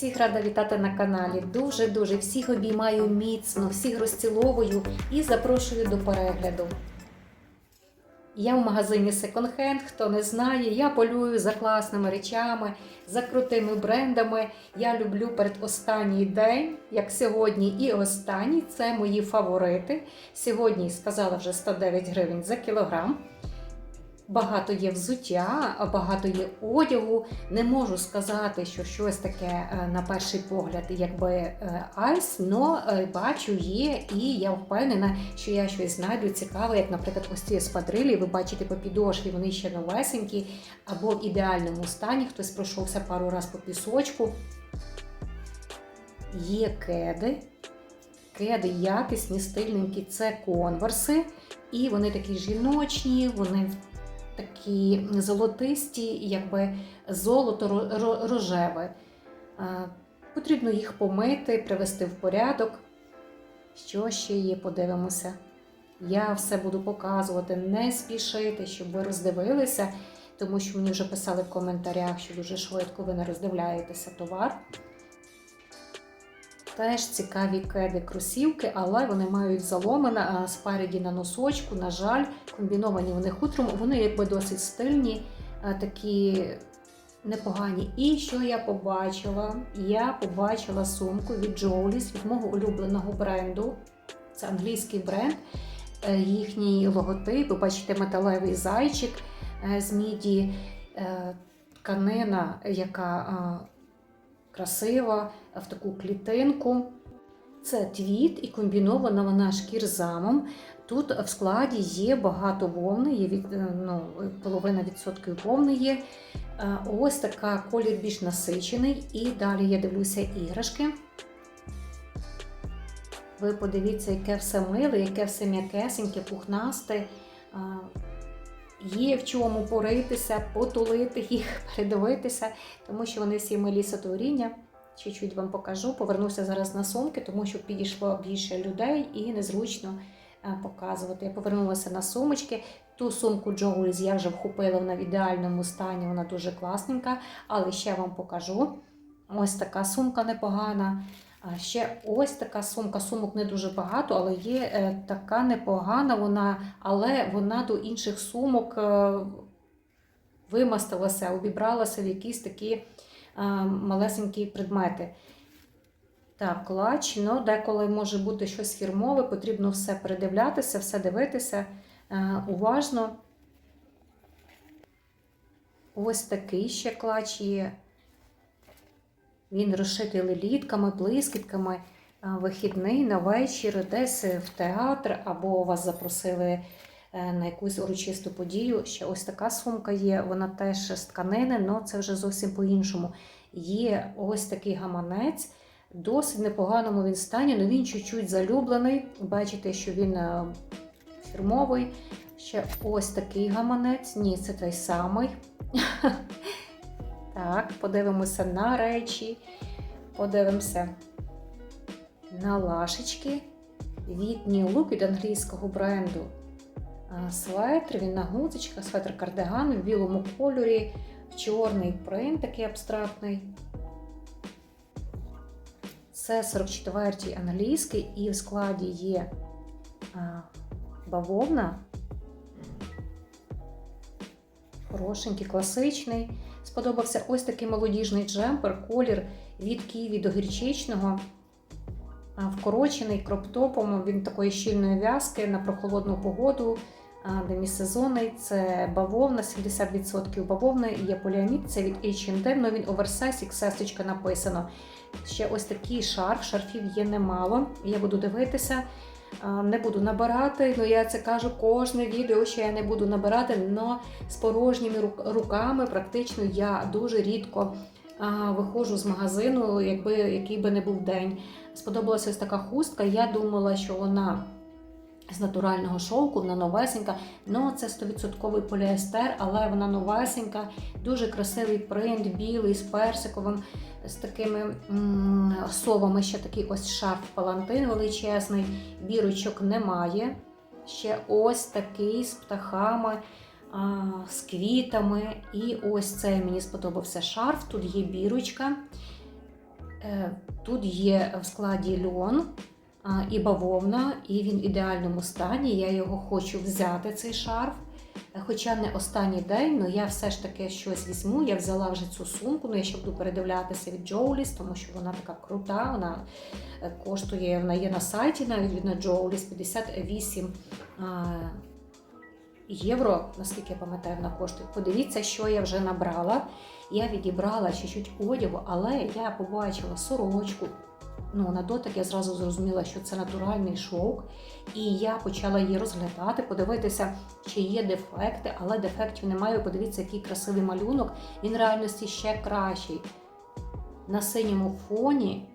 Всіх рада вітати на каналі. Дуже-дуже всіх обіймаю міцно, всіх розціловую і запрошую до перегляду. Я в магазині Second Hand, хто не знає, я полюю за класними речами, за крутими брендами. Я люблю передостанній день, як сьогодні, і останній. Це мої фаворити. Сьогодні сказала вже 109 гривень за кілограм. Багато є взуття, багато є одягу. Не можу сказати, що щось таке е, на перший погляд, якби е, айс, але бачу є, і я впевнена, що я щось знайду цікаве, як, наприклад, ось ці спадрилі. Ви бачите по підошві, вони ще новесенькі, або в ідеальному стані. Хтось пройшовся пару разів по пісочку. Є кеди. Кеди якісні, стильненькі, це конверси. І вони такі жіночні, вони такі золотисті, якби золото ро- ро- рожеве. Потрібно їх помити, привести в порядок. Що ще є, подивимося. Я все буду показувати, не спішити, щоб ви роздивилися, тому що мені вже писали в коментарях, що дуже швидко ви не роздивляєтеся товар. Теж цікаві кеди кросівки, але вони мають заломина а спереді на носочку. На жаль, комбіновані вони хутром, вони якби досить стильні, такі непогані. І що я побачила? Я побачила сумку від Jowlis, від мого улюбленого бренду. Це англійський бренд. Е, Їхній логотип, ви бачите металевий зайчик е, з міді, е, тканина, яка красива, в таку клітинку. Це твіт і комбінована вона шкірзамом. Тут в складі є багато вовни, є від, е, ну, половина відсотків вовни є. Е, Ось така колір більш насичений. І далі я дивлюся іграшки. Ви подивіться, яке все миле, яке все м'якесеньке, пухнасте. Є в чому поритися, потулити їх, передивитися, тому що вони всі милі сотворіння. Чуть-чуть вам покажу. Повернуся зараз на сумки, тому що підійшло більше людей і незручно е, показувати. Я повернулася на сумочки. Ту сумку Джоуліз я вже вхопила вона в ідеальному стані, вона дуже класненька, але ще вам покажу. Ось така сумка непогана. Ще ось така сумка. Сумок не дуже багато, але є е, така непогана вона, але вона до інших сумок е, вимастилася, обібралася в якісь такі е, малесенькі предмети. Так, клач, ну деколи може бути щось фірмове, потрібно все передивлятися, все дивитися уважно. Ось такий ще клач є. Він розшитий лелітками, блискітками, вихідний на вечір, десь в театр, або вас запросили е, на якусь урочисту подію. Ще ось така сумка є, вона теж з тканини, але це вже зовсім по-іншому. Є ось такий гаманець, досить непоганому він стані, але він чуть-чуть залюблений. Бачите, що він е, фірмовий. Ще ось такий гаманець. Ні, це той самий. Так, подивимося на речі, подивимося на лашечки від New Look від англійського бренду. Светр, він на гудзичках, светр кардиган в білому кольорі, чорний принт такий абстрактний. Це 44-й англійський, і в складі є бавовна. Хорошенький, класичний. Сподобався ось такий молодіжний джемпер, колір від ківі до гірчичного. Вкорочений кроптопом, він такої щільної в'язки на прохолодну погоду, демісезонний. Це бавовна, 70% бавовни, є поліамід, це від H&M, але він оверсайз, як сесточка написано. Ще ось такий шарф, шарфів є немало. Я буду дивитися. А, Не буду набирати, ну я це кажу кожне відео, що я не буду набирати, але з порожніми рук- руками практично я дуже рідко виходжу з магазину, якби який би не був день. Сподобалася ось така хустка. Я думала, що вона з натурального шовку, вона новесенька. Ну, це 100% поліестер, але вона новесенька, дуже красивий принт, білий з персиковим, з такими совами. Ще такий ось шарф палантин величезний, бірочок немає. Ще ось такий з птахами. З квітами, і ось цей мені сподобався шарф. Тут є бірочка. Е, Тут є в складі льон і бавовна, і він в ідеальному стані. Я його хочу взяти, цей шарф. Хоча не останній день, але я все ж таки щось візьму. Я взяла вже цю сумку, ну я ще буду передивлятися від Джоуліс, тому що вона така крута. Вона е, коштує, вона є на сайті навіть на Джоуліс 58 євро, наскільки я пам'ятаю, вона коштує. Подивіться, що я вже набрала. Я відібрала чуть-чуть одягу, але я побачила сорочку. Ну, на дотик я зразу зрозуміла, що це натуральний шовк. І я почала її розглядати, подивитися, чи є дефекти, але дефектів немає. Подивіться, який красивий малюнок. Він в реальності ще кращий. На синьому фоні.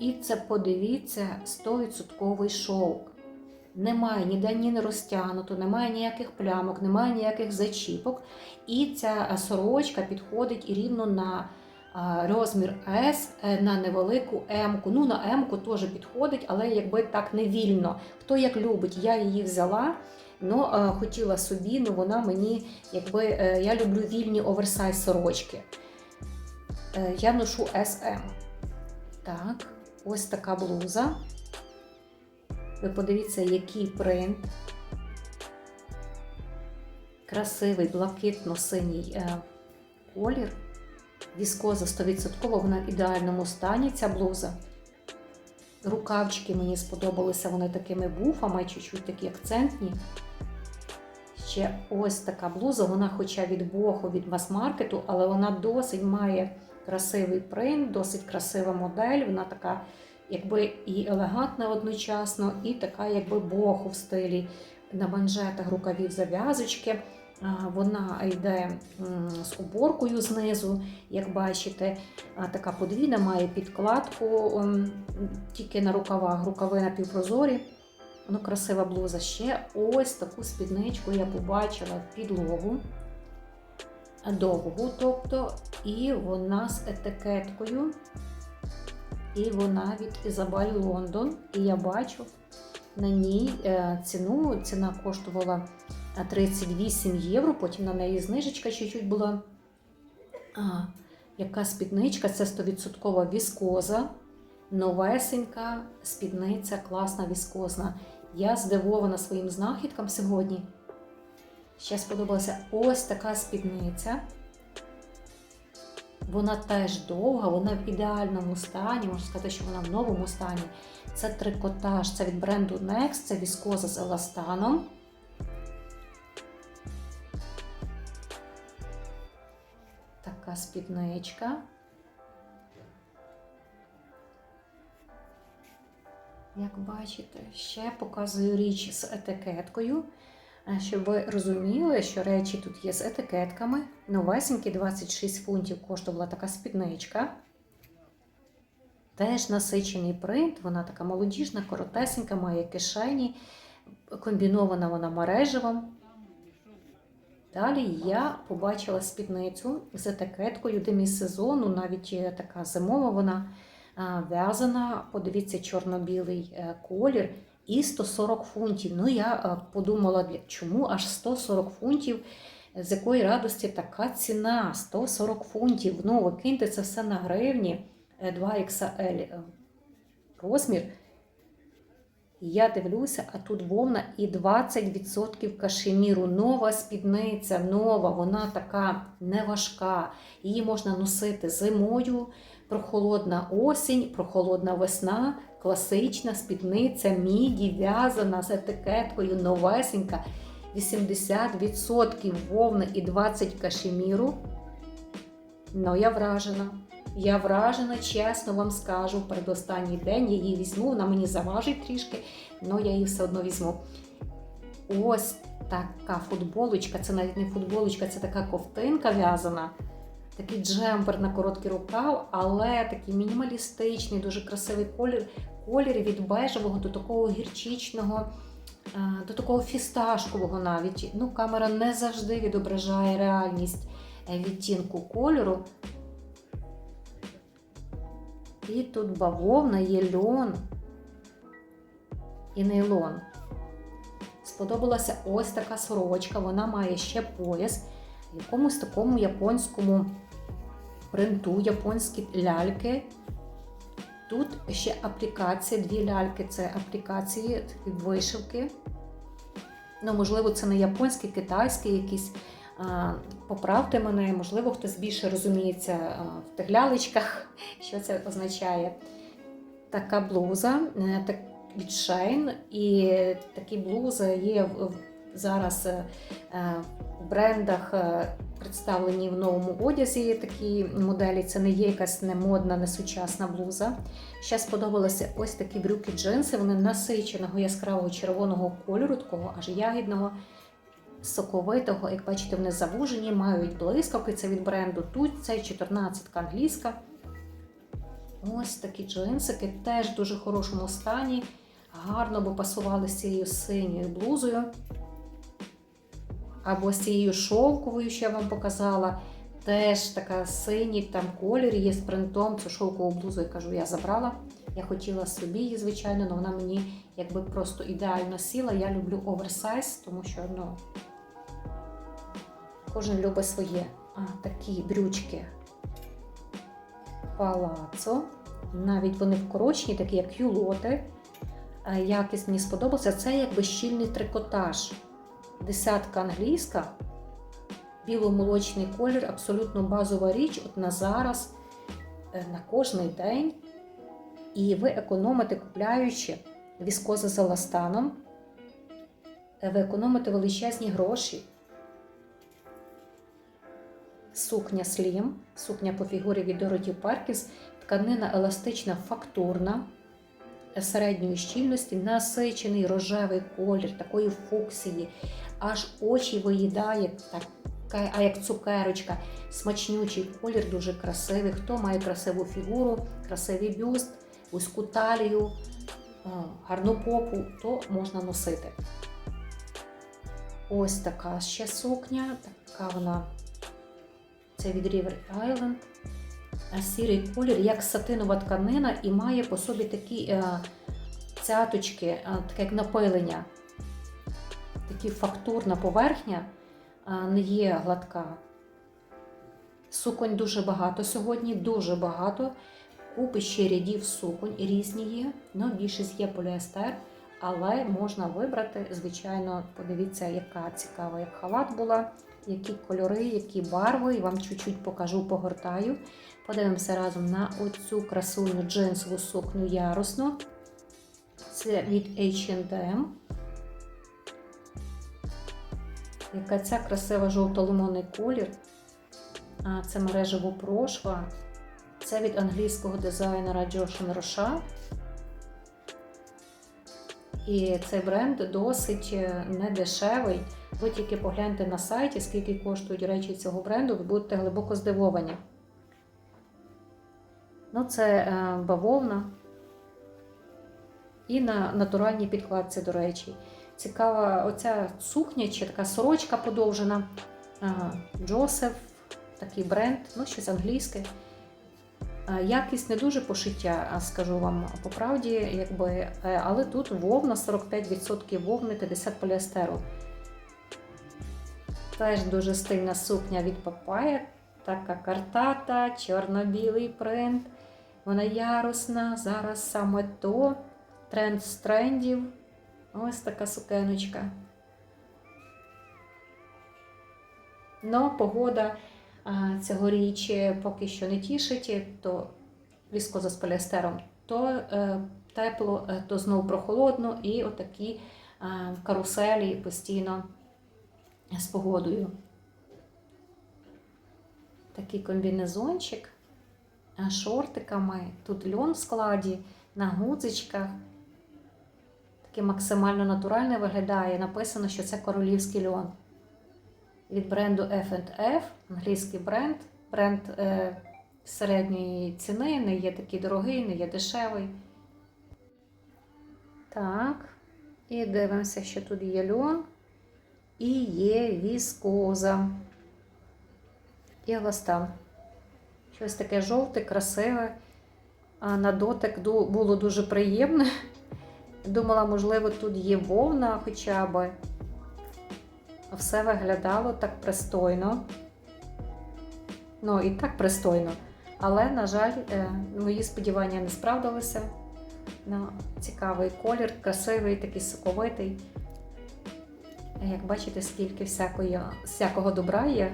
І це подивіться 100% шовк. Немає ніде ні не розтягнуто, немає ніяких плямок, немає ніяких зачіпок. І ця сорочка підходить і рівно на розмір S, е, на невелику М-ку. Ну, на М-ку теж підходить, але якби так не вільно. Хто як любить, я її взяла. Ну, хотіла собі, ну вона мені, якби е, я люблю вільні оверсайз сорочки. Е, Я ношу SM. Так, ось така блуза. Ви подивіться, який принт. Красивий блакитно-синій колір. Віскоза 100%, вона в ідеальному стані, ця блуза. Рукавчики мені сподобалися, вони такими буфами, чуть-чуть такі акцентні. Ще ось така блуза, вона хоча від боху, від мас-маркету, але вона досить має красивий принт, досить красива модель. Вона така, якби і елегантна одночасно, і така, якби боху в стилі на манжетах рукавів зав'язочки. Вона йде з уборкою знизу, як бачите, така подвійна, має підкладку тільки на рукавах, рукави напівпрозорі. Ну, красива блуза. Ще ось таку спідничку я побачила підлогу. Довгу, тобто, і вона з етикеткою. І вона від Ізабель Лондон. І я бачу на ній е, ціну. Ціна коштувала 38 євро, потім на неї знижечка чуть-чуть була. А, яка спідничка? Це 100% віскоза, новесенька спідниця, класна віскозна. Я здивована своїм знахідкам сьогодні. Ще сподобалася ось така спідниця. Вона теж довга, вона в ідеальному стані, можна сказати, що вона в новому стані. Це трикотаж, це від бренду Next, це віскоза з еластаном. Така спідничка. Як бачите, ще показую річ з етикеткою, е, щоб ви розуміли, що речі тут є з етикетками. Новесенькі 26 фунтів коштувала така спідничка. Теж насичений принт, вона така молодіжна, коротесенька, має кишені, комбінована вона мережевом. Далі я побачила спідницю з етикеткою демісезону, навіть е, така зимова вона в'язана. Подивіться, чорно-білий е, колір і 140 фунтів. Ну, я е, подумала, чому аж 140 фунтів, з якої радості така ціна 140 фунтів. Ну, ви киньте це все на гривні 2XL розмір. Я дивлюся, а тут вовна і 20% кашеміру. Нова спідниця, нова, вона така неважка. Її можна носити зимою, прохолодна осінь, прохолодна весна, класична спідниця, міді, в'язана з етикеткою, новесенька. 80% вовни і 20 кашеміру. Ну, я вражена. Я вражена, чесно вам скажу, передостанній день я її візьму, вона мені заважить трішки, але я її все одно візьму. Ось така футболочка, це навіть не футболочка, це така ковтинка в'язана. Такий джемпер на короткий рукав, але такий мінімалістичний, дуже красивий колір. Колір від бежевого до такого гірчичного, до такого фісташкового навіть. Ну, Камера не завжди відображає реальність е, відтінку кольору. І тут бавовна, є льон і нейлон. Сподобалася ось така сорочка, вона має ще пояс в якомусь такому японському принту японські ляльки. Тут ще аплікації, дві ляльки це аплікації вишивки. Ну, можливо, це не японські, китайські якісь. Поправте мене, можливо, хтось більше розуміється в тих що це означає. Така блуза е, так, від Shine, і такі блузи є зараз е, е, в брендах представлені в новому одязі такі моделі. Це не є якась не модна, не сучасна блуза. Ще сподобалися ось такі брюки джинси. Вони насиченого яскравого червоного кольору, такого аж ягідного, соковитого. Як бачите, вони завужені, мають блискавки. Це від бренду тут. Це 14 англійська. Ось такі джинсики, теж в дуже хорошому стані. Гарно би пасували з цією синьою блузою. Або з цією шовковою, що я вам показала. Теж така синій там колір є з принтом. Цю шовкову блузу, я кажу, я забрала. Я хотіла собі її, звичайно, але вона мені якби просто ідеально сіла. Я люблю оверсайз, тому що ну, кожен любить своє. А, такі брючки палацо. Навіть вони вкорочені, такі як кюлоти. Е, Якість мені сподобалася. Це якби щільний трикотаж. Десятка англійська, біло-молочний колір, абсолютно базова річ. От на зараз, е, на кожний день. І ви економите, купляючи віскози з еластаном, е, ви економите величезні гроші. Сукня Slim, сукня по фігурі від Дороті Паркінс, тканина еластична, фактурна, середньої щільності, насичений рожевий колір, такої фуксії, аж очі виїдає, така, а як цукерочка, смачнючий колір, дуже красивий. Хто має красиву фігуру, красивий бюст, вузьку талію, гарну попу, то можна носити. Ось така ще сукня, така вона. Це від River Island. Сірий колір, як сатинова тканина, і має по собі такі е, цяточки, е, таке як напилення. Такі фактурна поверхня, не є гладка. Суконь дуже багато сьогодні, дуже багато. Купи ще рядів суконь різні є. Ну, більшість є поліестер, але можна вибрати, звичайно, подивіться, яка цікава, як халат була які кольори, які барви. І вам чуть-чуть покажу, погортаю. Подивимося разом на оцю красуню джинсову сукню ярусну. Це від H&M. Яка ця красива жовто-лимонний колір. А, Це мережево прошва. Це від англійського дизайнера Джошен Роша. І цей бренд досить е, недешевий. Ви тільки погляньте на сайті, скільки коштують речі цього бренду, ви будете глибоко здивовані. Ну, це е, бавовна. І на натуральній підкладці, до речі. Цікава оця сукня чи така сорочка подовжена. Ага, Джосеф, такий бренд, ну, щось англійське. Е, Якість не дуже пошиття, скажу вам по правді, якби, е, але тут вовна 45% вовни, 50 поліестеру. Теж дуже стильна сукня від Папая. Така картата, чорно-білий принт. Вона ярусна. Зараз саме то. Тренд з трендів. Ось така сукеночка. Но погода цьогоріч поки що не тішить, то віскоза з поліестером, то е, тепло, е, то знову прохолодно, і отакі каруселі постійно з погодою. Такий комбінезончик шортиками. Тут льон в складі, на гудзичках. Такий максимально натуральний виглядає. Написано, що це королівський льон. Від бренду F&F, англійський бренд. Бренд е, середньої ціни, не є такий дорогий, не є дешевий. Так, і дивимося, що тут є льон і є віскоза. І еластан. Щось таке жовте, красиве. А на дотик було дуже приємне. Думала, можливо, тут є вовна хоча б. Все виглядало так пристойно. Ну і так пристойно. Але, на жаль, е, мої сподівання не справдилися. Цікавий колір, красивий, такий соковитий. Як бачите, скільки всякої, всякого добра є.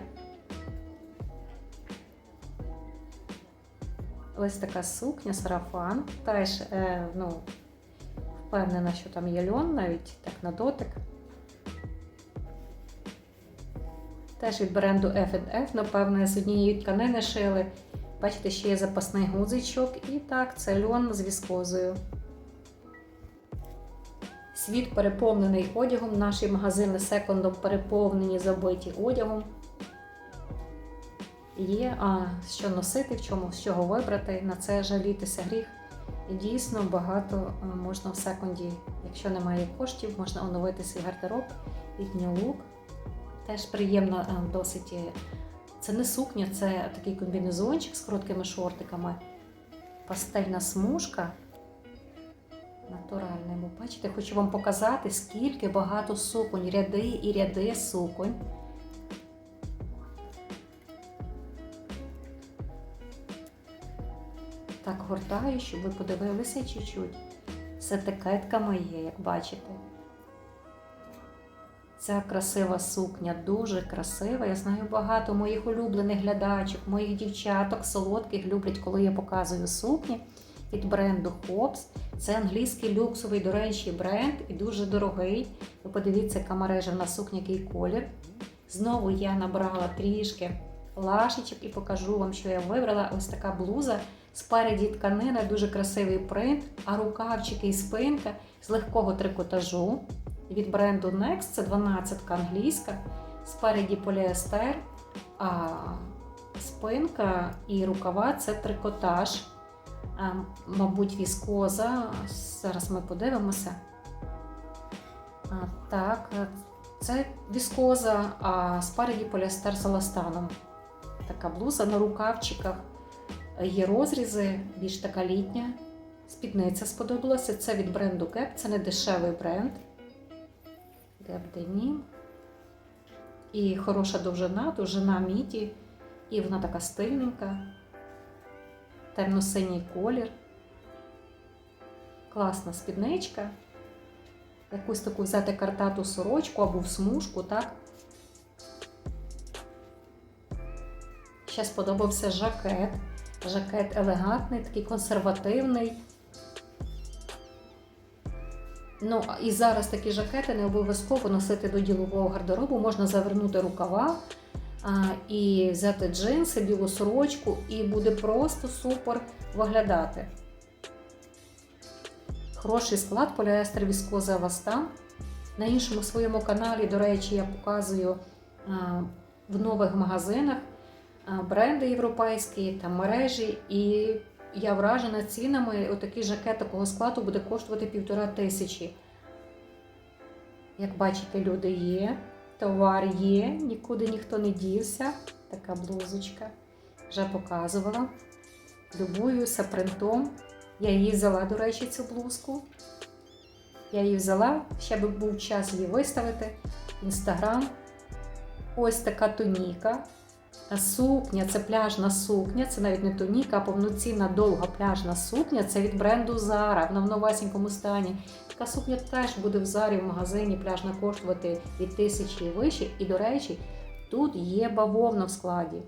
Ось така сукня, сарафан. Теж, е, ну, впевнена, що там є льон, навіть так на дотик. Теж від бренду F&F, напевне, з однієї тканини шили. Бачите, ще є запасний гудзичок. І так, це льон з віскозою. Світ переповнений одягом. Наші магазини секондом переповнені, забиті одягом. Є а, що носити, в чому, з чого вибрати, на це жалітися гріх. І дійсно багато а, можна в секонді, якщо немає коштів, можна оновити свій гардероб, літній лук. Теж приємно а, досить. е, Це не сукня, це такий комбінезончик з короткими шортиками, пастельна смужка. Натуральний. Бо бачите, хочу вам показати, скільки багато суконь, ряди і ряди суконь. Так гортаю, щоб ви подивилися чуть-чуть. З етикетками є, як бачите. Ця красива сукня дуже красива. Я знаю багато моїх улюблених глядачок, моїх дівчаток солодких люблять, коли я показую сукні від бренду Hobbs. Це англійський люксовий, до речі, бренд і дуже дорогий. Ви подивіться, яка мережевна сукня, який колір. Знову я набрала трішки лашечок і покажу вам, що я вибрала. Ось така блуза. Спереді тканина, дуже красивий принт, а рукавчики і спинка з легкого трикотажу. Від бренду Next це 12 англійська. Спереді поліестер, а спинка і рукава це трикотаж. Мабуть, віскоза. Зараз ми подивимося. Так, це віскоза, а спереді поліестер з еластаном. Така блуза на рукавчиках. Є розрізи, більш така літня. Спідниця сподобалася. Це від бренду Gap, це не дешевий бренд. Gap Denim. І хороша довжина, довжина міді. І вона така стильненька. Темно-синій колір. Класна спідничка. Якусь таку взяти картату сорочку або в смужку, так? Ще сподобався жакет. Жакет елегантний, такий консервативний. Ну, і зараз такі жакети не обов'язково носити до ділового гардеробу, можна завернути рукава і взяти джинси, білу сорочку, і буде просто супер виглядати. Хороший склад поліестер віскоза Вастан. На іншому своєму каналі, до речі, я показую в нових магазинах бренди європейські та мережі. І я вражена цінами. Отакий жакет такого складу буде коштувати півтора тисячі. Як бачите, люди є, товар є, нікуди ніхто не дівся. Така блузочка. Вже показувала. Любуюся принтом. Я її взяла, до речі, цю блузку. Я її взяла, ще би був час її виставити. Інстаграм. Ось така туніка. Сукня, це пляжна сукня, це навіть не туніка, а повноцінна довга пляжна сукня. Це від бренду Zara, вона в новесенькому стані. Така сукня теж буде в Зарі в магазині пляжна коштувати від тисячі і вище. І, до речі, тут є бавовна в складі.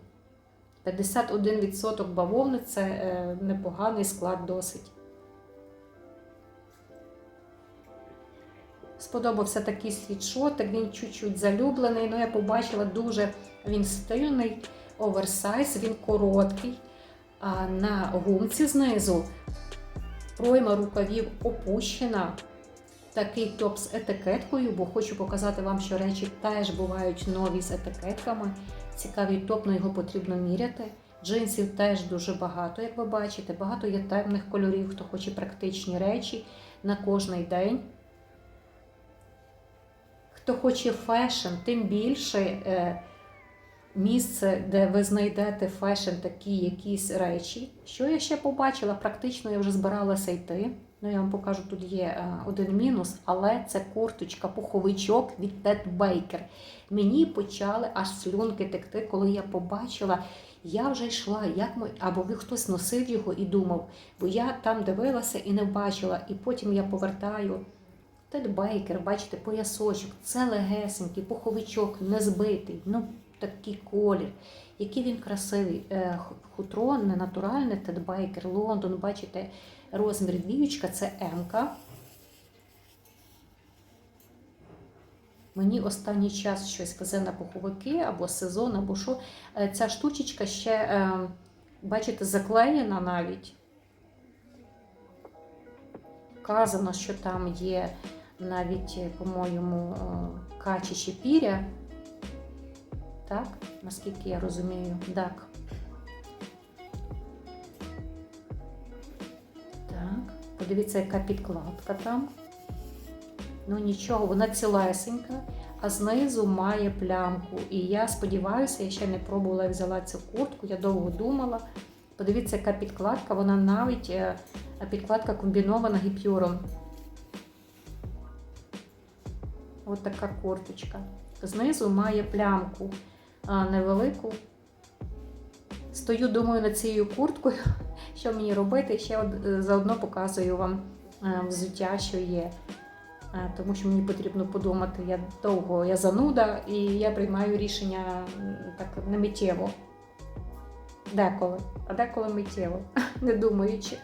51% бавовни це е, непоганий склад досить. Сподобався такий світшотик, він чуть-чуть залюблений, але я побачила дуже він стильний, оверсайз, він короткий. А на гумці знизу пройма рукавів опущена. Такий топ з етикеткою, бо хочу показати вам, що речі теж бувають нові з етикетками. Цікавий топ, але його потрібно міряти. Джинсів теж дуже багато, як ви бачите. Багато є темних кольорів, хто хоче практичні речі на кожний день. Хто хоче фешн, тим більше е, місце, де ви знайдете фешн, такі якісь речі. Що я ще побачила? Практично я вже збиралася йти. Ну, я вам покажу, тут є е, один мінус, але це курточка, пуховичок від Тед Бейкер. Мені почали аж слюнки текти, коли я побачила. Я вже йшла, як ми, або ви хтось носив його і думав, бо я там дивилася і не бачила. І потім я повертаю. Тед Бейкер, бачите, поясочок, це легесенький, пуховичок, не збитий, ну такий колір. Який він красивий. Е, Хутро не натуральне, Тед Бейкер, Лондон, бачите, розмір двіючка це М. Мені останній час щось везе на пуховики або сезон, або що. Е, Ця штучечка ще, е, бачите, заклеєна навіть. Вказано, що там є навіть, по-моєму, е, качачі піря. Так, наскільки я розумію, так. Так, подивіться, яка підкладка там. Ну нічого, вона цілесенька, а знизу має плямку. І я сподіваюся, я ще не пробувала і взяла цю куртку, я довго думала. Подивіться, яка підкладка, вона навіть е, підкладка комбінована гіпюром. Ось така курточка. Знизу має плямку невелику. Стою, думаю, над цією курткою, що мені робити. Ще е, заодно показую вам е, взуття, що є. Е, Тому що мені потрібно подумати, я довго я зануда і я приймаю рішення так не миттєво. Деколи, а деколи миттєво, не думаючи.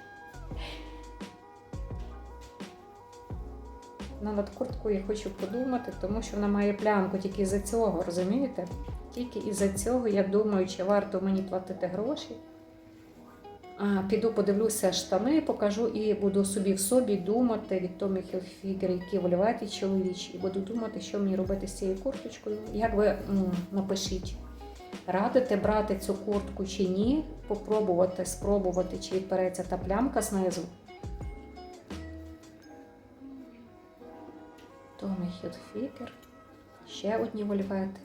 Ну, над курткою я хочу подумати, тому що вона має плямку тільки із-за цього, розумієте? Тільки із-за цього я думаю, чи варто мені платити гроші. А, піду подивлюся штани, покажу і буду собі в собі думати від Tommy Hilfiger, які вольвети чоловічі, і буду думати, що мені робити з цією курточкою. Як ви м, напишіть, радите брати цю куртку чи ні, попробувати, спробувати, чи відпереться та плямка знизу. Tommy Ще одні вольвети.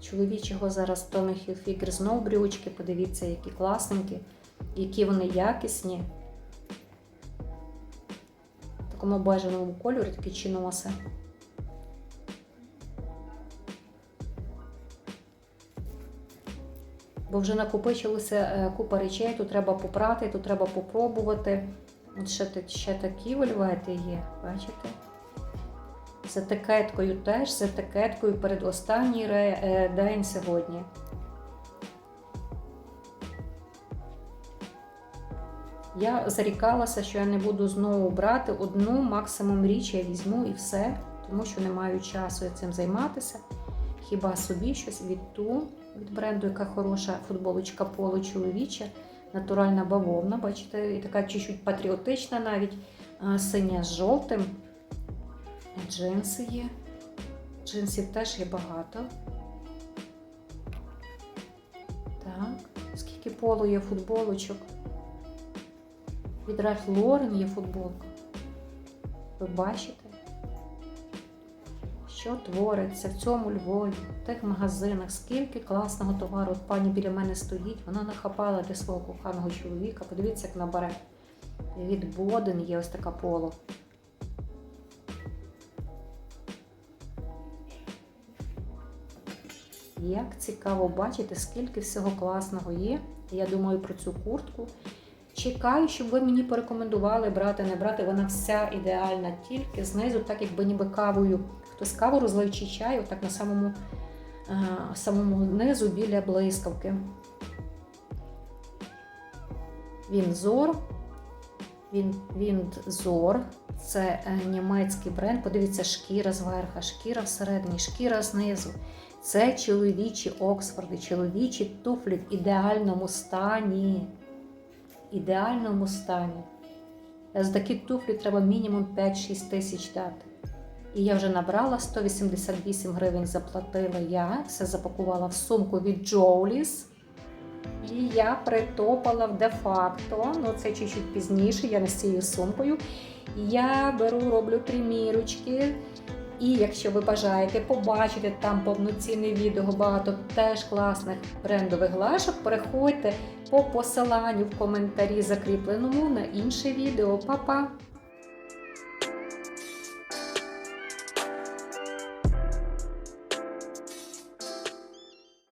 Чоловічого зараз Tommy Hilfiger знову брючки. Подивіться, які класненькі, які вони якісні. В такому бежевому кольорі такі чиноси. Бо вже накопичилося е, купа речей, тут треба попрати, тут треба попробувати. От ще, ще такі вольвети є, бачите? З етикеткою теж, з етикеткою передостанній ре- е, день сьогодні. Я зарікалася, що я не буду знову брати одну максимум річ я візьму і все, тому що не маю часу я цим займатися. Хіба собі щось від ту, від бренду, яка хороша футболочка поло чоловіча, натуральна бавовна, бачите, і така чуть-чуть патріотична навіть, синя з жовтим. Джинси є. Джинсів теж є багато. Так, скільки поло є футболочок. Від Ральф Лорен є футболка. Ви бачите, що твориться в цьому Львові, в тих магазинах, скільки класного товару. От пані біля мене стоїть, вона нахапала для свого коханого чоловіка. Подивіться, як набере. Від Боден є ось така поло. Як цікаво бачити, скільки всього класного є. Я думаю про цю куртку. Чекаю, щоб ви мені порекомендували брати, не брати. Вона вся ідеальна, тільки знизу, так якби ніби кавою. Хтось каву розлив чи чай, отак на самому, е, самому низу біля блискавки. Вінзор. Він, Віндзор. Це е, німецький бренд. Подивіться, шкіра зверху, шкіра всередині, шкіра знизу. Це чоловічі Оксфорди, чоловічі туфлі в ідеальному стані. Ідеальному стані. За такі туфлі треба мінімум 5-6 тисяч дати. І я вже набрала 188 гривень, заплатила я, все запакувала в сумку від Джоуліс. І я притопала в де-факто, ну це чуть-чуть пізніше, я не з цією сумкою. Я беру, роблю примірочки І якщо ви бажаєте побачити там повноцінне відео, багато теж класних брендових глашок, переходьте по посиланню в коментарі закріпленому на інше відео. Па-па!